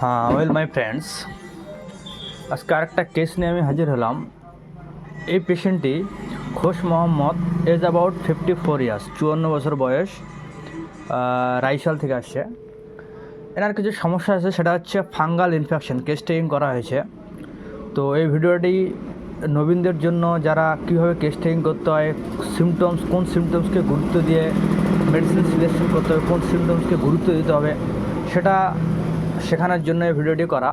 হ্যাঁ well my friends আজকে আরেকটা কেস নিয়ে আমি হাজির হলাম এই পেশেন্টটি Ghosh Mohammad age about fifty four years চুয়ান্ন বছর বয়স রাইসাল থেকে আসছে এনার কিছু সমস্যা আছে সেটা হচ্ছে ফাঙ্গাল ইনফেকশন কেস টেকিং করা হয়েছে তো এই ভিডিওটি নবীনদের জন্য যারা কীভাবে কেস টেকিং করতে হয় সিমটমস কোন সিমটমসকে গুরুত্ব দিয়ে মেডিসিন সিলেকশন করতে হবে কোন সিমটমসকে গুরুত্ব দিতে হবে সেটা শেখানোর জন্য এই ভিডিওটি করা।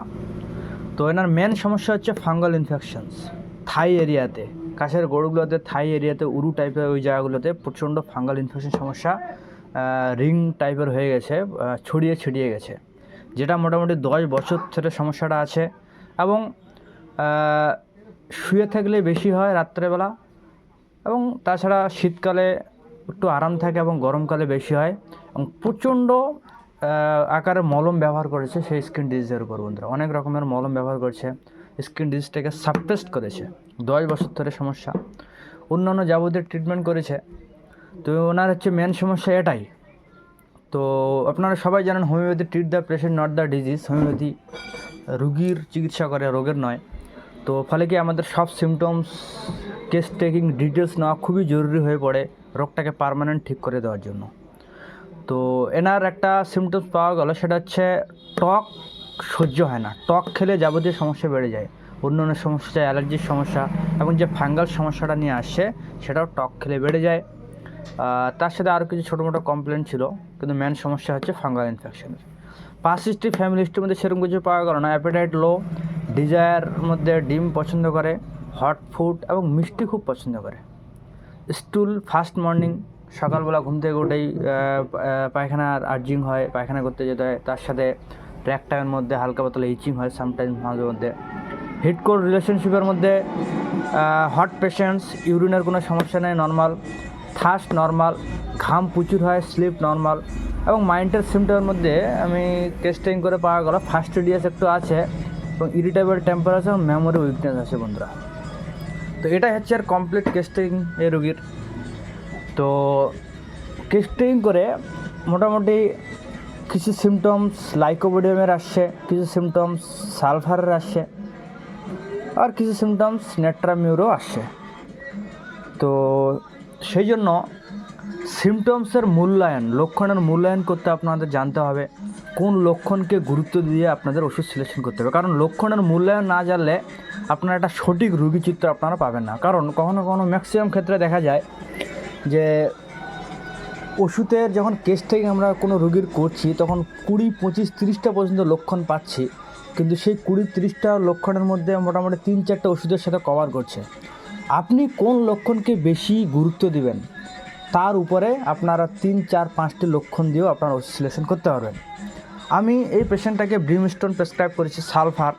তো এনার মেন সমস্যা হচ্ছে ফাঙ্গাল ইনফেকশনস থাই এরিয়াতে, কাছের গরুগুলোতে, থাই এরিয়াতে, উরু টাইপের ওই জায়গাগুলোতে প্রচণ্ড ফাঙ্গাল ইনফেকশন সমস্যা রিং টাইপের হয়ে গেছে ছড়িয়ে ছিটিয়ে গেছে। যেটা মোটামুটি দশ বছর ধরে সমস্যাটা আছে এবং শুয়ে থাকলে বেশি হয় রাত্রেবেলা এবং তাছাড়া শীতকালে একটু আরাম থাকে এবং গরমকালে বেশি হয় এবং প্রচণ্ড আকারে মলম ব্যবহার করেছে সেই স্কিন ডিজিজের উপর বন্ধুরা। অনেক রকমের মলম ব্যবহার করছে স্কিন ডিজিজটাকে সাবটেস্ট করেছে। দশ বছর ধরে সমস্যা। অন্যান্য যাবতীয় ট্রিটমেন্ট করেছে। তো ওনার হচ্ছে মেন সমস্যা এটাই। তো আপনারা সবাই জানেন homeopathy treat the patient not the disease homeopathy রুগীর চিকিৎসা করে, রোগের নয়। তো ফলে কি আমাদের সব সিমটমস কেস টেকিং ডিটেলস নেওয়া খুবই জরুরি হয়ে পড়ে রোগটাকে পার্মানেন্ট ঠিক করে দেওয়ার জন্য। তো এনার একটা সিমটমস পাওয়া গেল, সেটা হচ্ছে টক সহ্য হয় না। টক খেলে যাবতীয় সমস্যা বেড়ে যায় অন্য অন্য সমস্যা অ্যালার্জির সমস্যা এবং যে ফাঙ্গাল সমস্যাটা নিয়ে আসছে সেটাও টক খেলে বেড়ে যায়। তার সাথে আরও কিছু ছোটো মোটো কমপ্লেন ছিল, কিন্তু মেন সমস্যা হচ্ছে ফাঙ্গাল ইনফেকশনের পাঁচ হিস্ট্রি ফ্যামিলি হিস্ট্রির মধ্যে সেরকম কিছু পাওয়া গেল না। অ্যাপেটাইট লো ডিজায়ার মধ্যে ডিম পছন্দ করে হট ফুড এবং মিষ্টি খুব পছন্দ করে। স্টুল ফার্স্ট মর্নিং সকালবেলা ঘুম থেকে উঠেই পায়খানার আর্জিং হয়, পায়খানা করতে যেতে হয়। তার সাথে ট্র্যাক টাইমের মধ্যে হালকা পাতলা ইচিং হয় সামটাইম মাঝে মধ্যে। হিট কোর রিলেশনশিপের মধ্যে হট পেশেন্টস ইউরিনের কোনো সমস্যা নেই নর্মাল থাস্ট নর্মাল ঘাম প্রচুর হয় স্লিপ নর্মাল এবং মাইন্ডের সিমটমের মধ্যে আমি টেস্টিং করে পাওয়া গেল ফার্স্ট ডিএস একটু আছে এবং ইরিটেবল টেম্পারেচার মেমোরি উইকনেস আছে বন্ধুরা। তো এটাই হচ্ছে আর কমপ্লিট কেস্টিং এই রুগীর। তো কেস্টিং করে মোটামুটি কিছু সিমটমস লাইকোবোডিয়ামের আসছে, কিছু সিমটমস সালফারের আসছে, আর কিছু সিমটমস নেট্রামিউরও আসছে। তো সেই জন্য সিমটমসের মূল্যায়ন, লক্ষণের মূল্যায়ন করতে আপনাদের জানতে হবে, কোন লক্ষণকে গুরুত্ব দিয়ে আপনাদের ওষুধ সিলেকশন করতে হবে। কারণ লক্ষণের মূল্যায়ন না জানলে আপনারা একটা সঠিক রুগী চিত্র আপনারা পাবেন না। কারণ কখনো কখনো ম্যাক্সিমাম ক্ষেত্রে দেখা যায় যে ওষুধের যখন কেস থেকে আমরা কোনো রুগীর করছি, তখন কুড়ি, পঁচিশ, তিরিশটা পর্যন্ত লক্ষণ পাচ্ছি। কিন্তু সেই কুড়ি, তিরিশটা লক্ষণের মধ্যে মোটামুটি তিন, চারটা ওষুধের সাথে কভার করছে। আপনি কোন লক্ষণকে বেশি গুরুত্ব দিবেন? তার উপরে আপনারা তিন, চার, পাঁচটি লক্ষণ দিয়েও আপনারা সিলেকশন করতে পারবেন আমি এই পেশেন্টটাকে ব্রিমস্টোন প্রেসক্রাইব করেছি sulphur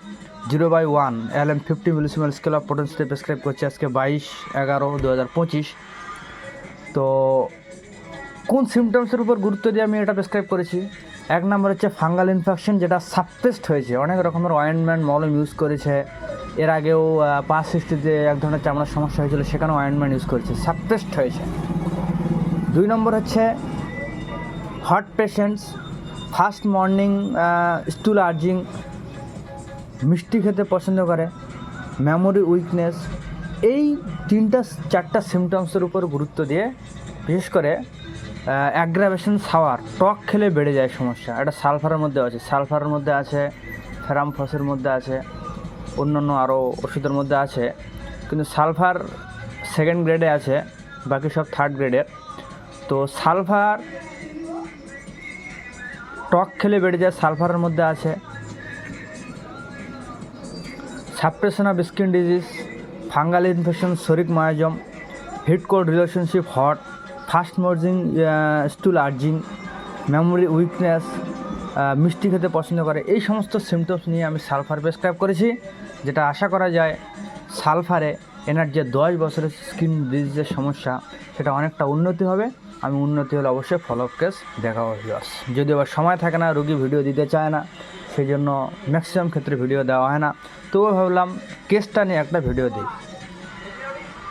zero by one L M fifty millesimal scale of potency prescribe করছি আজকে বাইশ, এগারো দু হাজার পঁচিশ। তো কোন সিমটমসের উপর গুরুত্ব দিয়ে আমি এটা প্রেসক্রাইব করেছি? এক নম্বর হচ্ছে ফাঙ্গাল ইনফেকশন যেটা সাবটেস্ট হয়েছে। অনেক রকমের অয়েনমেন্ট মলম ইউজ করেছে। এর আগেও পাঁচ সিক্সটিতে এক ধরনের চামড়ার সমস্যা হয়েছিল, সেখানেও অয়েনমেন্ট ইউজ করেছে। সাবটেস্ট হয়েছে। দুই নম্বর হচ্ছে hot patients first morning stool urging মিষ্টি খেতে পছন্দ করে মেমোরি উইকনেস এই তিনটা চারটা সিমটমসের উপর গুরুত্ব দিয়ে বিশেষ করে অ্যাগ্রাভেশন সাওয়ার টক খেলে বেড়ে যায় সমস্যা। এটা সালফারের মধ্যে আছে। সালফারের মধ্যে আছে ফেরামফসের মধ্যে আছে, অন্যান্য আরও ওষুধের মধ্যে আছে। কিন্তু সালফার সেকেন্ড গ্রেডে আছে, বাকি সব থার্ড গ্রেডের তো সালফার টক খেলে বেড়ে যায় সালফারের মধ্যে আছে। Suppression of skin disease fungal infection psoric miasm, heat cold relationship, hot, first morning stool urging memory weakness মিষ্টি খেতে পছন্দ করে, এই সমস্ত সিমটমস নিয়ে আমি সালফার প্রেসক্রাইব করেছি, যেটা আশা করা যায় সালফারে এনার যে দশ বছরের স্কিন ডিজিজের সমস্যা, সেটা অনেকটা উন্নতি হবে। আমি উন্নতি হলে অবশ্যই ফলো আপ কেস ভিউয়ার্স যদি আবার সময় থাকে না, রুগী ভিডিও দিতে চায় না সেই জন্য ম্যাক্সিমাম ক্ষেত্রে ভিডিও দেওয়া হয় না। তবুও ভাবলাম কেসটা নিয়ে একটা ভিডিও দিই।